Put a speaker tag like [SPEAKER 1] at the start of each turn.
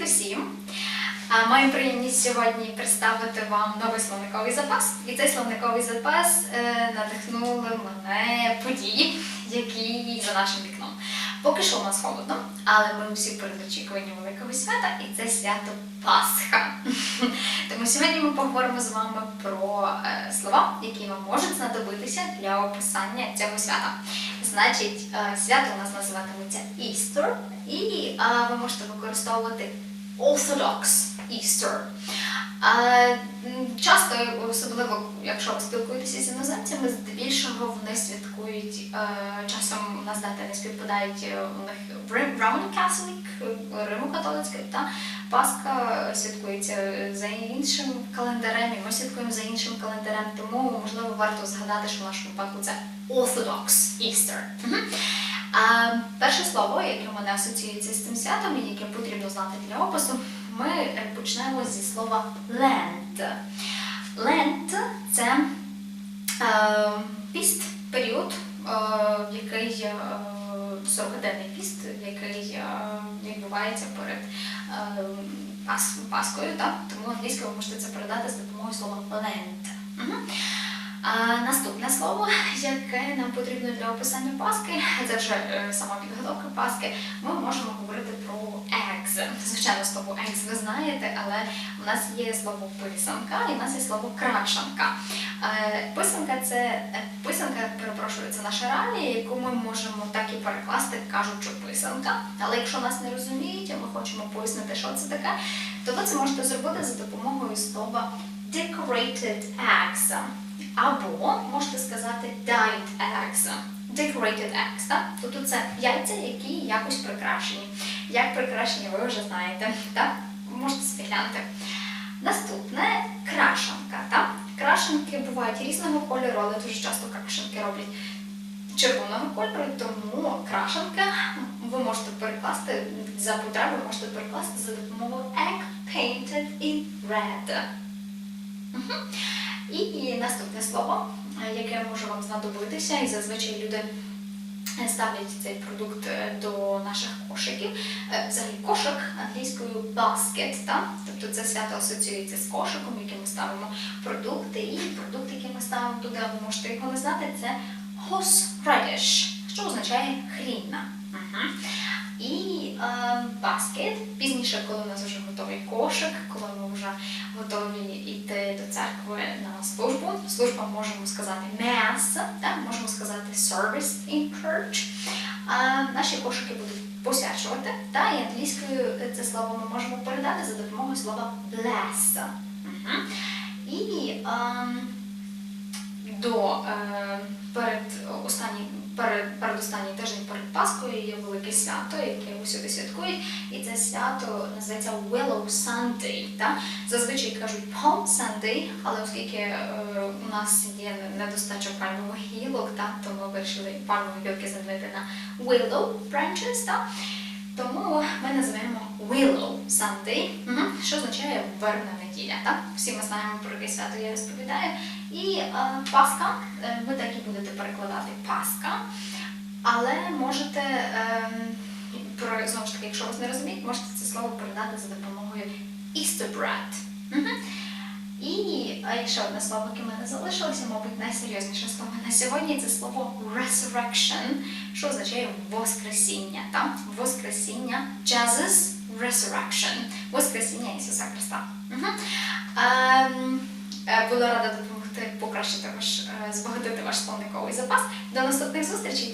[SPEAKER 1] усім! А, Маю приємність сьогодні представити вам новий словниковий запас. І цей словниковий запас е, надихнули мене події, які за нашим вікном. Поки що у нас холодно, але ми усі перед очікуванням великого свята, і це свято Пасха. Тому сьогодні ми поговоримо з вами про е, слова, які вам можуть знадобитися для описання цього свята. Значить, е, свято у нас називатиметься Easter, і е, ви можете використовувати Orthodox Easter. Е, м, Часто, особливо якщо ви спілкуєтеся з іноземцями, здебільшого вони святкують е, часом у нас дати не співпадають е, у них Roman Catholic, е, Римо-католицька, та Пасха святкується за іншим календарем, і ми святкуємо за іншим календарем, тому можливо варто згадати, що в нашому випадку це Orthodox Easter. А перше слово, яке в мене асоціюється з цим святом і яке потрібно знати для опису, ми е, почнемо зі слова Lent. Lent – це е, піст, період, е, який е, 40-денний піст, який е, відбувається перед е, Пас, Паскою, так? тому англійською ви можете це передати з допомогою слова Lent. Мгм. А наступне слово, яке нам потрібно для описання Паски, це вже е, сама підготовка Паски. Ми можемо говорити про eggs. Звичайно, слово eggs ви знаєте, але у нас є слово писанка і у нас є слово крашанка. Е, Писанка це е, писанка, перепрошую, це наша реалія, яку ми можемо так і перекласти, кажучи писанка. Але якщо нас не розуміють, а ми хочемо пояснити, що це таке, то ви це можете зробити за допомогою слова decorated eggs. Або можете сказати dyed eggs. Decorated так? Тобто це яйця, які якось прикрашені. Як прикрашені, ви вже знаєте, так? Можете спіглянути. Наступне крашанка. Крашенки бувають різного кольору, але дуже часто крашенки роблять червоного кольору, тому крашенка ви можете перекласти за потреби, можете перекласти за допомогою egg painted in red. Мгм. І наступне слово, яке може вам знадобитися, і зазвичай люди ставлять цей продукт е, до наших кошиків. Е, Взагалі кошик англійською так? тобто це свято асоціюється з кошиком, який ми ставимо продукти, і продукт, який ми ставимо туди, ви можете його не знати, це horseradish, що означає хрінна. Мгм. Е, баскет. Пізніше, коли у нас вже готовий кошик, коли ми вже готові йти до церкви на службу. Служба можемо сказати mass, так? можемо сказати service in church. А наші кошики будуть посвячувати. Та, і англійською це слово ми можемо передати за допомогою слова bless. Мгм. І ем, до е, перед останній перед, передостанній тиждень Паскою є велике свято, яке усюди святкують, і це свято називається Willow Sunday. Та? Зазвичай кажуть Palm Sunday, але оскільки е, у нас є недостача пальмових гілок, та, то ми вирішили пальмові гілки замінити на Willow branches. Та? Тому ми називаємо Willow Sunday, що означає верна неділя. Так? Всі ми знаємо, про яке свято я розповідаю. І е, Пасха, е, ви так і будете перекладати Пасха, але можете, е, про, знову ж таки, якщо вас не розуміють, можете це слово передати за допомогою Easter bread. І ще одне слово, яке в мене залишилося, мабуть, найсерйозніше слово на сьогодні це слово resurrection, що означає воскресіння. Воскресіння Jesus resurrection, воскресіння Ісуса Христа. Угу. Ем, буду рада допомогти покращити ваш, е, збагатити ваш словниковий запас. До наступних зустрічей.